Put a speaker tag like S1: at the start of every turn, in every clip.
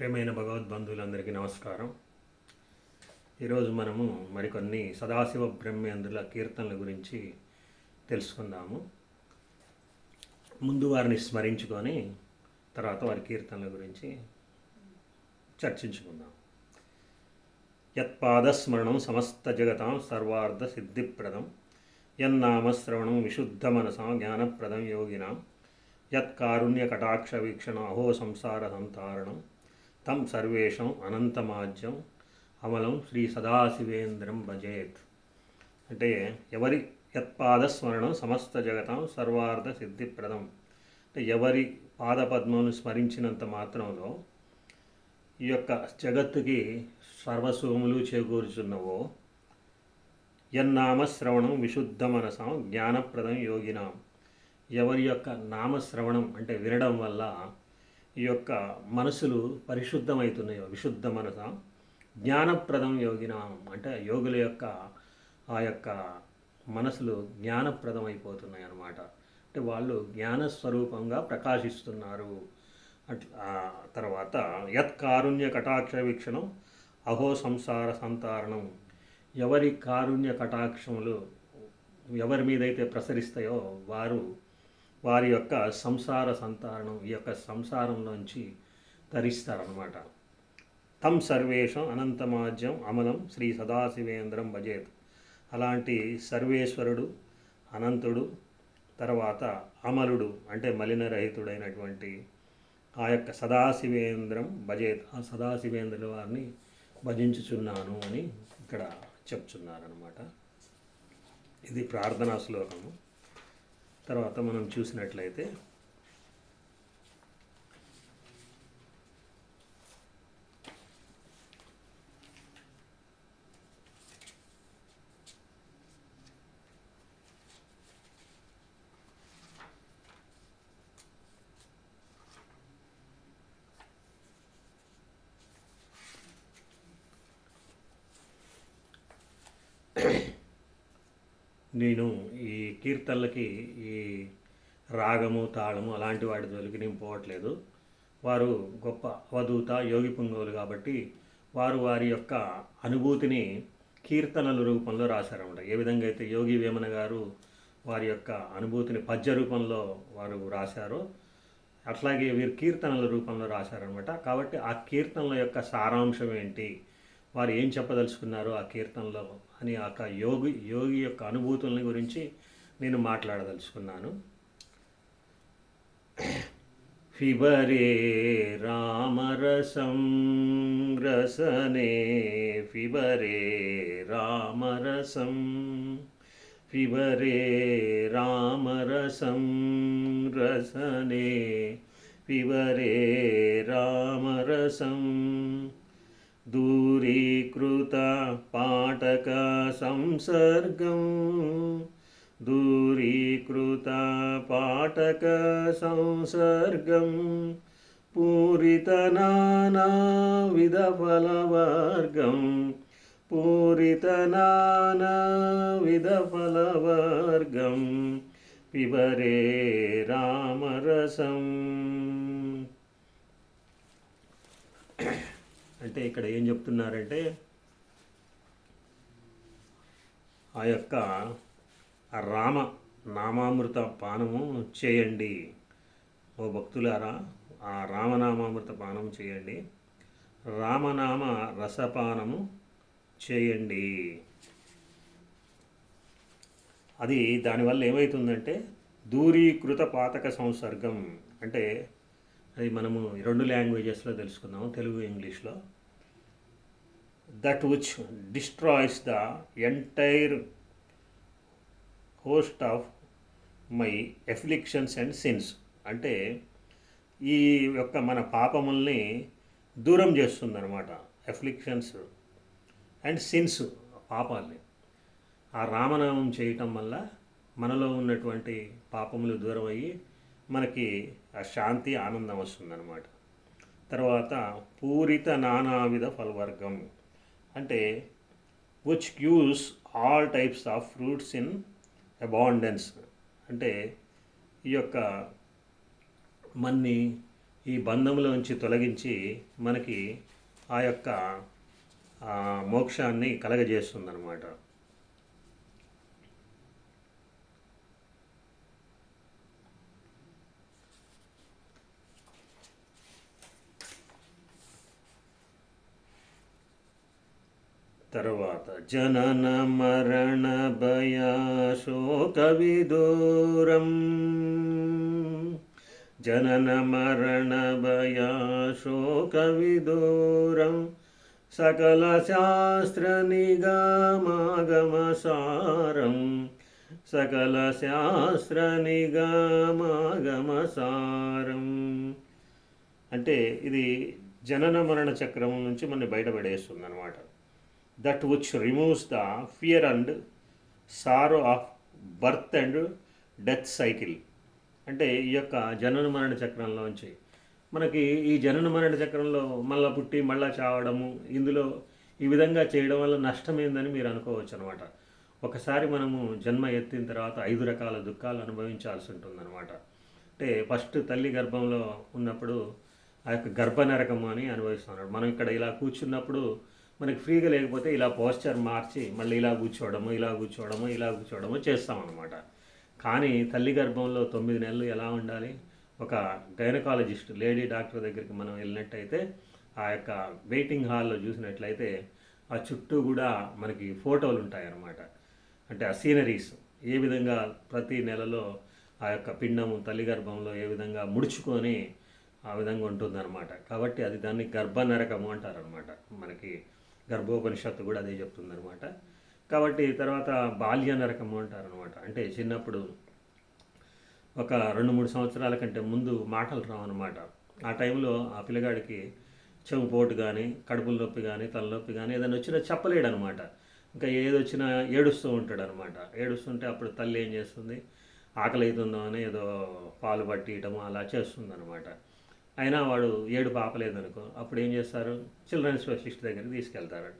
S1: ప్రేమైన భగవద్బంధువులందరికీ నమస్కారం. ఈరోజు మనము మరికొన్ని సదాశివ బ్రహ్మేంద్రుల కీర్తనల గురించి తెలుసుకుందాము. ముందు వారిని స్మరించుకొని తర్వాత వారి కీర్తనల గురించి చర్చించుకుందాం. యత్పాదస్మరణం సమస్త జగతాం సర్వార్థ సిద్ధిప్రదం. యన్నామశ్రవణం విశుద్ధ మనసాం జ్ఞానప్రదం యోగినాం. యత్కారుణ్య కటాక్ష వీక్షణ అహో సంసార సంతారణం. తం సర్వేషం అనంతమాజ్యం అమలం శ్రీ సదాశివేంద్రం భజేత్. అంటే ఎవరి యత్పాదస్మరణం సమస్త జగతం సర్వార్థ సిద్ధిప్రదం. అంటే ఎవరి పాదపద్మను స్మరించినంత మాత్రంలో ఈ యొక్క జగత్తుకి సర్వసుఖములు చేకూరుచున్నవో యన్నామశ్రవణం విశుద్ధ మనసం జ్ఞానప్రదం యోగినాం. ఎవరి యొక్క నామశ్రవణం అంటే వినడం వల్ల ఈ యొక్క మనసులు పరిశుద్ధమవుతున్నాయో విశుద్ధ మనస జ్ఞానప్రదం యోగిన అంటే యోగుల యొక్క ఆ యొక్క మనసులు జ్ఞానప్రదం అయిపోతున్నాయి అన్నమాట అంటే వాళ్ళు జ్ఞానస్వరూపంగా ప్రకాశిస్తున్నారు. అట్లా తర్వాత యత్ కారుణ్య కటాక్ష వీక్షణం అహో సంసార సంతారణం ఎవరి కారుణ్య కటాక్షములు ఎవరి మీదైతే ప్రసరిస్తాయో వారు వారి యొక్క సంసార సంతానం ఈ యొక్క సంసారంలోంచి తరిస్తారనమాట తం సర్వేషం అనంతమాజ్యం అమలం శ్రీ సదాశివేంద్రం భజేత్. అలాంటి సర్వేశ్వరుడు అనంతుడు తర్వాత అమలుడు అంటే మలినరహితుడైనటువంటి ఆ యొక్క సదాశివేంద్రం భజేత్. ఆ సదాశివేంద్రుల వారిని భజించుచున్నాను అని ఇక్కడ చెప్తున్నారనమాట ఇది ప్రార్థనా శ్లోకము. తర్వాత మనం చూసినట్లయితే నేను ఈ కీర్తనలకి ఈ రాగము తాళము అలాంటి వాటి జోలికి నేను వారు గొప్ప అవధూత యోగి పుంగవులు కాబట్టి వారు వారి యొక్క అనుభూతిని కీర్తనల రూపంలో రాశారన్నమాట. ఏ విధంగా అయితే యోగి వేమన గారు వారి యొక్క అనుభూతిని పద్య రూపంలో వారు రాశారో అట్లాగే వీరు కీర్తనల రూపంలో రాశారనమాట కాబట్టి ఆ కీర్తనల యొక్క సారాంశం ఏంటి? వారు ఏం చెప్పదలుచుకున్నారు ఆ కీర్తనలో అని ఆ యోగి యోగి యొక్క అనుభూతులని గురించి నేను మాట్లాడదలుచుకున్నాను. ఫిబరే రామరసం రసనే ఫిబరే రామరసం ఫిబరే రామరసం రసనే ఫిబరే రామరసం. దూరీకృత పాఠక సంసర్గం दूरीकृत पाटक संसर्गं पूरितनानाविधफलवर्गं पूरितनानाविधफलवर्गं पिबरे रामरसम् అంటే ఇక్కడ ఏం చెప్తున్నారంటే ఆ యొక్క ఆ రామ నామామృత పానము చేయండి. ఓ భక్తులారా ఆ రామనామామృత పానం చేయండి. రామనామ రసపానము చేయండి. అది దానివల్ల ఏమవుతుందంటే దూరీకృత పాతక సంసర్గం అంటే అది మనము రెండు లాంగ్వేజెస్లో తెలుసుకుందాము తెలుగు ఇంగ్లీష్లో. That which destroys the entire host of my afflictions and sins అంటే ఈ యొక్క మన పాపముల్ని దూరం చేస్తుందన్నమాట. ఎఫ్లిక్షన్స్ అండ్ సిన్స్ పాపాలని. ఆ రామనామం చేయటం వల్ల మనలో ఉన్నటువంటి పాపములు దూరం అయ్యి మనకి ఆ శాంతి ఆనందం వస్తుందన్నమాట. తర్వాత పూరిత నానావిధ ఫలవర్గం. అంటే which gives all types of fruits in abundance అంటే ఈ యొక్క మన్ని ఈ బంధంలోంచి తొలగించి మనకి ఆ యొక్క మోక్షాన్ని కలగజేస్తుందన్నమాట. తర్వాత జనన మరణ భయాశోక విదూరం జనన మరణ భయాశోక విదూరం సకల శాస్త్ర నిగమాగమసారం. సకల శాస్త్ర నిగమాగమసారం. అంటే ఇది జనన మరణ చక్రం నుంచి మన బయటపడేస్తుంది అనమాట that which removes the fear and sorrow of birth and death cycle అంటే ఈ యొక్క జనన మరణ చక్రంలోంచి మనకి ఈ జనన మరణ చక్రంలో మళ్ళా పుట్టి మళ్ళా చావడము ఇందులో ఈ విధంగా చేయడం వల్ల నష్టమేందని మీరు అనుకోవచ్చు అనమాట ఒకసారి మనము జన్మ ఎత్తిన తర్వాత ఐదు రకాల దుఃఖాలు అనుభవించాల్సి ఉంటుందన్నమాట. అంటే ఫస్ట్ తల్లి గర్భంలో ఉన్నప్పుడు ఆ యొక్క గర్భ అని అనుభవిస్తున్నాడు మనం ఇక్కడ ఇలా కూర్చున్నప్పుడు మనకి ఫ్రీగా లేకపోతే ఇలా పోస్చర్ మార్చి మళ్ళీ ఇలా కూర్చోవడము ఇలా కూర్చోవడము ఇలా కూర్చోవడము చేస్తామన్నమాట. కానీ తల్లి గర్భంలో తొమ్మిది నెలలు ఎలా ఉండాలి? ఒక గైనకాలజిస్ట్ లేడీ డాక్టర్ దగ్గరికి మనం వెళ్ళినట్టయితే ఆ యొక్క వెయిటింగ్ హాల్లో చూసినట్లయితే ఆ చుట్టూ కూడా మనకి ఫోటోలు ఉంటాయన్నమాట. అంటే ఆ సీనరీస్ ఏ విధంగా ప్రతి నెలలో ఆ యొక్క పిండము తల్లి గర్భంలో ఏ విధంగా ముడుచుకొని ఆ విధంగా ఉంటుందన్నమాట. కాబట్టి అది దాన్ని గర్భనరకము అంటారనమాట మనకి. గర్భోపనిషత్తు కూడా అదే చెప్తుందనమాట కాబట్టి తర్వాత బాల్య నరకము అంటారనమాట అంటే చిన్నప్పుడు ఒక రెండు మూడు సంవత్సరాల కంటే ముందు మాటలు రావన్నమాట. ఆ టైంలో ఆ పిల్లగాడికి చెవు పోటు కానీ కడుపుల నొప్పి కానీ తలనొప్పి కానీ ఏదైనా వచ్చినా చెప్పలేడు అనమాట ఇంకా ఏదొచ్చినా ఏడుస్తూ ఉంటాడు అనమాట ఏడుస్తుంటే అప్పుడు తల్లి ఏం చేస్తుంది? ఆకలి అవుతుందో అని ఏదో పాలు పట్టియటము అలా చేస్తుంది అనమాట అయినా వాడు ఏడు పాపలేదనుకో అప్పుడు ఏం చేస్తారు? చిల్డ్రన్ స్పెషలిస్ట్ దగ్గరికి తీసుకెళ్తారు.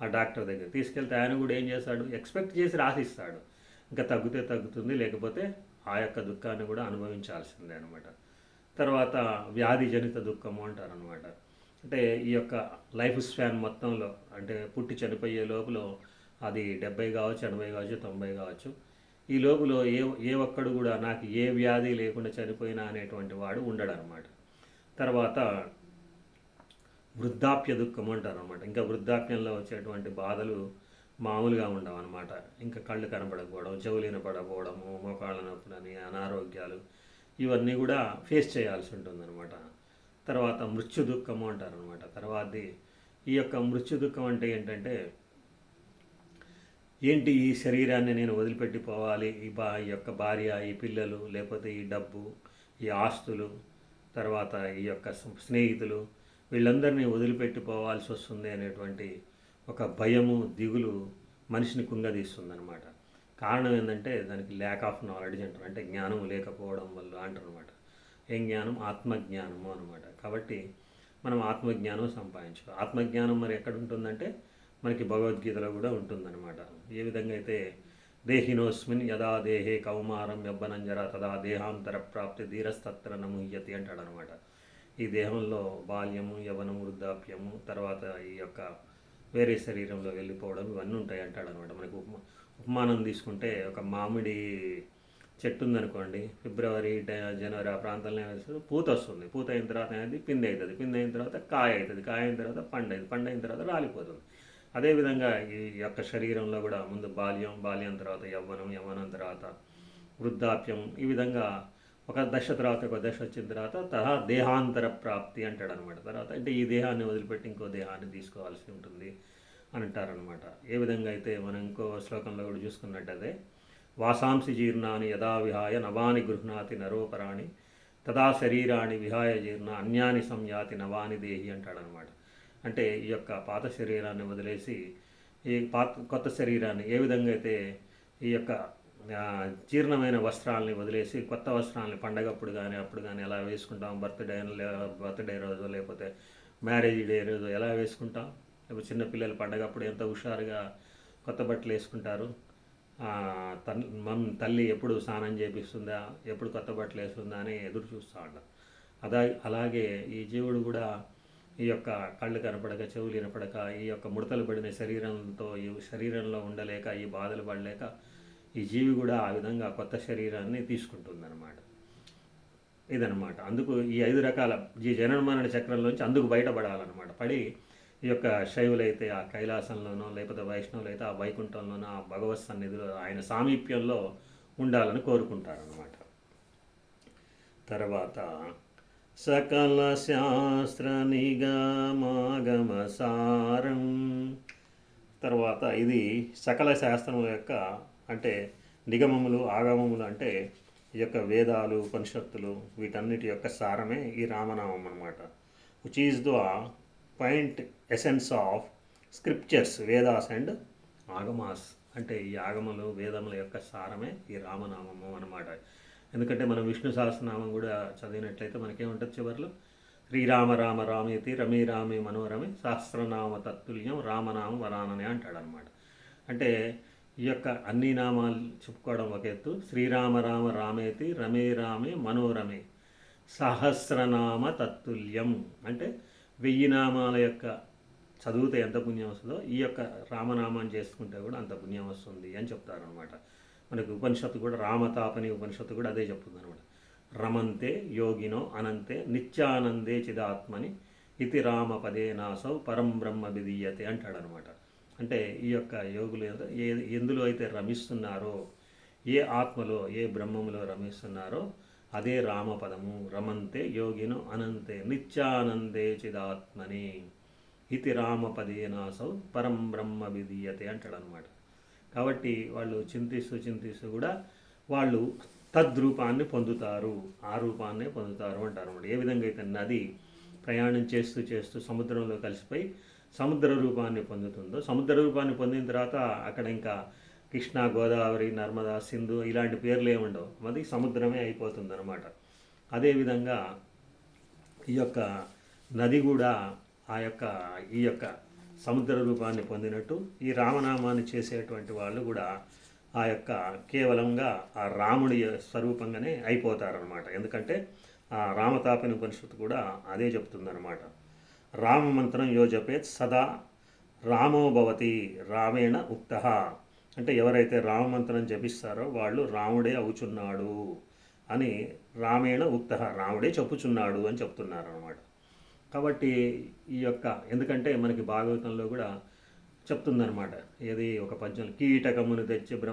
S1: ఆ డాక్టర్ దగ్గర తీసుకెళ్తే ఆయన కూడా ఏం చేస్తాడు? ఎక్స్పెక్ట్ చేసి రాసిస్తాడు. ఇంకా తగ్గితే తగ్గుతుంది లేకపోతే ఆ యొక్క దుఃఖాన్ని కూడా అనుభవించాల్సిందే అనమాట తర్వాత వ్యాధి జనిత దుఃఖము అంటారనమాట అంటే ఈ యొక్క లైఫ్ స్పాన్ మొత్తంలో అంటే పుట్టి చనిపోయే లోపల అది డెబ్బై కావచ్చు ఎనభై కావచ్చు తొంభై కావచ్చు ఈ లోపల ఏ ఏ ఒక్కడు కూడా నాకు ఏ వ్యాధి లేకుండా చనిపోయినా అనేటువంటి వాడు ఉండడనమాట తర్వాత వృద్ధాప్య దుఃఖం అంటారు అనమాట ఇంకా వృద్ధాప్యంలో వచ్చేటువంటి బాధలు మామూలుగా ఉండవు అనమాట ఇంకా కళ్ళు కనపడకపోవడం చెవులు పడకపోవడము మోకాళ్ళ నొప్పులని అనారోగ్యాలు ఇవన్నీ కూడా ఫేస్ చేయాల్సి ఉంటుందన్నమాట. తర్వాత మృత్యు దుఃఖము అంటారు అనమాట తర్వాతది ఈ యొక్క మృత్యు దుఃఖం అంటే ఏంటంటే ఏంటి ఈ శరీరాన్ని నేను వదిలిపెట్టి పోవాలి ఈ బా ఈ యొక్క భార్య ఈ పిల్లలు లేకపోతే ఈ డబ్బు ఈ ఆస్తులు తర్వాత ఈ యొక్క స్నేహితులు వీళ్ళందరినీ వదిలిపెట్టిపోవాల్సి వస్తుంది అనేటువంటి ఒక భయము దిగులు మనిషిని కుంగదీస్తుందనమాట కారణం ఏంటంటే దానికి ల్యాక్ ఆఫ్ నాలెడ్జ్ అంటారు. అంటే జ్ఞానం లేకపోవడం వల్ల అంటారు అనమాట ఏం జ్ఞానం? ఆత్మజ్ఞానము అనమాట కాబట్టి మనం ఆత్మజ్ఞానం సంపాదించు ఆత్మజ్ఞానం మరి ఎక్కడ ఉంటుందంటే మనకి భగవద్గీతలో కూడా ఉంటుందన్నమాట. ఏ విధంగా అయితే దేహినోస్మిన్ యదా దేహే కౌమారం యబ్బనంజర తదా దేహాంతర ప్రాప్తి ధీరస్తత్ర నముహ్యతి అంటాడనమాట. ఈ దేహంలో బాల్యము యవనం వృద్ధాప్యము తర్వాత ఈ యొక్క వేరే శరీరంలో వెళ్ళిపోవడం ఇవన్నీ ఉంటాయి అంటాడనమాట. మనకు ఉపమా ఉపమానం తీసుకుంటే ఒక మామిడి చెట్టు ఉందనుకోండి ఫిబ్రవరి జనవరి ఆ ప్రాంతంలో ఏమవుతుంది పూత వస్తుంది. పూత అయిన తర్వాత అనేది పిండి అవుతుంది పిండి అయిన తర్వాత కాయ అవుతుంది. కాయ అయిన తర్వాత పండు అవుతుంది. పండు అయిన తర్వాత రాలిపోతుంది. అదేవిధంగా ఈ యొక్క శరీరంలో కూడా ముందు బాల్యం బాల్యం తర్వాత యవ్వనం యవ్వనం తర్వాత వృద్ధాప్యం ఈ విధంగా ఒక దశ తర్వాత ఒక దశ వచ్చిన తర్వాత తహా దేహాంతర ప్రాప్తి అంటాడు అనమాట తర్వాత అంటే ఈ దేహాన్ని వదిలిపెట్టి ఇంకో దేహాన్ని తీసుకోవాల్సి ఉంటుంది అని అంటారనమాట. ఏ విధంగా అయితే మనం ఇంకో శ్లోకంలో కూడా చూసుకున్నట్టయితే వాసాంసి జీర్ణాన్ని యథా విహాయ నవాని గృహ్ణాతి నరోపరాణి తదా శరీరాన్ని విహాయ జీర్ణ అన్యాని సంయాతి నవాని దేహి అంటాడనమాట. అంటే ఈ యొక్క పాత శరీరాన్ని వదిలేసి ఈ పాత కొత్త శరీరాన్ని ఏ విధంగా అయితే ఈ యొక్క జీర్ణమైన వస్త్రాలని వదిలేసి కొత్త వస్త్రాలని పండగప్పుడు కానీ అప్పుడు కానీ ఎలా వేసుకుంటాం? బర్త్డే బర్త్డే రోజు లేకపోతే మ్యారేజ్ డే రోజు ఎలా వేసుకుంటాం? లేకపోతే చిన్నపిల్లల పండగప్పుడు ఎంత హుషారుగా కొత్త బట్టలు వేసుకుంటారు? తన్ మన తల్లి ఎప్పుడు స్నానం చేపిస్తుందా? ఎప్పుడు కొత్త బట్టలు వేస్తుందా అని ఎదురు చూస్తూ ఉంటాం. అదా అలాగే ఈ జీవుడు కూడా ఈ యొక్క కళ్ళు కనపడక చెవులు వినపడక ఈ యొక్క ముడతలు పడిన శరీరంతో ఈ శరీరంలో ఉండలేక ఈ బాధలు పడలేక ఈ జీవి కూడా ఆ విధంగా కొత్త శరీరాన్ని తీసుకుంటుందన్నమాట. ఇదనమాట అందుకు ఈ ఐదు రకాల ఈ జననమరణ చక్రంలోంచి అందుకు బయటపడాలన్నమాట. పడి ఈ యొక్క శైవులైతే ఆ కైలాసంలోనో లేకపోతే వైష్ణవులైతే ఆ వైకుంఠంలోనో ఆ భగవత్ సన్నిధిలో ఆయన సామీప్యంలో ఉండాలని కోరుకుంటారనమాట తర్వాత సకల శాస్త్ర నిగమాగమ సారం తర్వాత ఇది సకల శాస్త్రముల యొక్క అంటే నిగమములు ఆగమములు అంటే ఈ యొక్క వేదాలు ఉపనిషత్తులు వీటన్నిటి యొక్క సారమే ఈ రామనామం అనమాట which is the point essence of scriptures Vedas and Agamas అంటే ఈ ఆగమలు వేదముల యొక్క సారమే ఈ రామనామము అనమాట ఎందుకంటే మనం విష్ణు సహస్రనామం కూడా చదివినట్లయితే మనకేముంటుంది చివరిలో? శ్రీరామ రామ రామేతి రమే రామే మనోరమే సహస్రనామ తత్తుల్యం రామనామ వరాననే అంటాడు అనమాట అంటే ఈ యొక్క అన్ని నామాలు చెప్పుకోవడం ఒక ఎత్తు. శ్రీరామ రామ రామేతి రమే రామే మనోరమే సహస్రనామ తత్తుల్యం. అంటే వెయ్యి నామాల యొక్క చదివితే ఎంత పుణ్యం వస్తుందో ఈ యొక్క రామనామాన్ని చేసుకుంటే కూడా అంత పుణ్యం వస్తుంది అని చెప్తారనమాట మనకు ఉపనిషత్తు కూడా రామతాపని ఉపనిషత్తు కూడా అదే చెప్తుంది అనమాట రమంతే యోగినో అనంతే నిత్యానందే చిదాత్మని ఇతి రామ పదే నాసౌ పరం బ్రహ్మ విధీయతే అంటాడనమాట అంటే ఈ యొక్క యోగులు ఏ ఎందులో అయితే రమిస్తున్నారో ఏ ఆత్మలో ఏ బ్రహ్మములో రమిస్తున్నారో అదే రామపదము. రమంతే యోగినో అనంతే నిత్యానందే చిదాత్మని ఇతి రామపదేనాసౌ పరం బ్రహ్మ విధీయతే అంటాడనమాట కాబట్టి వాళ్ళు చింతిస్తూ చింతిస్తూ కూడా వాళ్ళు తద్రూపాన్ని పొందుతారు ఆ రూపాన్నే పొందుతారు అంటారు అనమాట ఏ విధంగా అయితే నది ప్రయాణం చేస్తూ చేస్తూ సముద్రంలో కలిసిపోయి సముద్ర రూపాన్ని పొందుతుందో సముద్ర రూపాన్ని పొందిన తర్వాత అక్కడ ఇంకా కృష్ణ గోదావరి నర్మదా సింధు ఇలాంటి పేర్లు ఏముండవు. అది సముద్రమే అయిపోతుంది అనమాట అదేవిధంగా ఈ యొక్క నది కూడా ఆ యొక్క ఈ యొక్క సముద్ర రూపాన్ని పొందినట్టు ఈ రామనామాన్ని చేసేటువంటి వాళ్ళు కూడా ఆ యొక్క కేవలంగా ఆ రాముడి స్వరూపంగానే అయిపోతారనమాట ఎందుకంటే ఆ రామతాపిన ఉపనిషత్తు కూడా అదే చెప్తుందనమాట రామ మంత్రం యో జపేత్ సదా రామో భవతి రామేణ ఉక్త. అంటే ఎవరైతే రామమంత్రం జపిస్తారో వాళ్ళు రాముడే అవుచున్నాడు అని రామేణ ఉక్త రాముడే చెప్పుచున్నాడు అని చెప్తున్నారు అనమాట కాబట్టి ఈ యొక్క ఎందుకంటే మనకి భాగవతంలో కూడా చెప్తుందనమాట ఏది ఒక పద్యం కీటకమును తెచ్చి బ్రహ్మ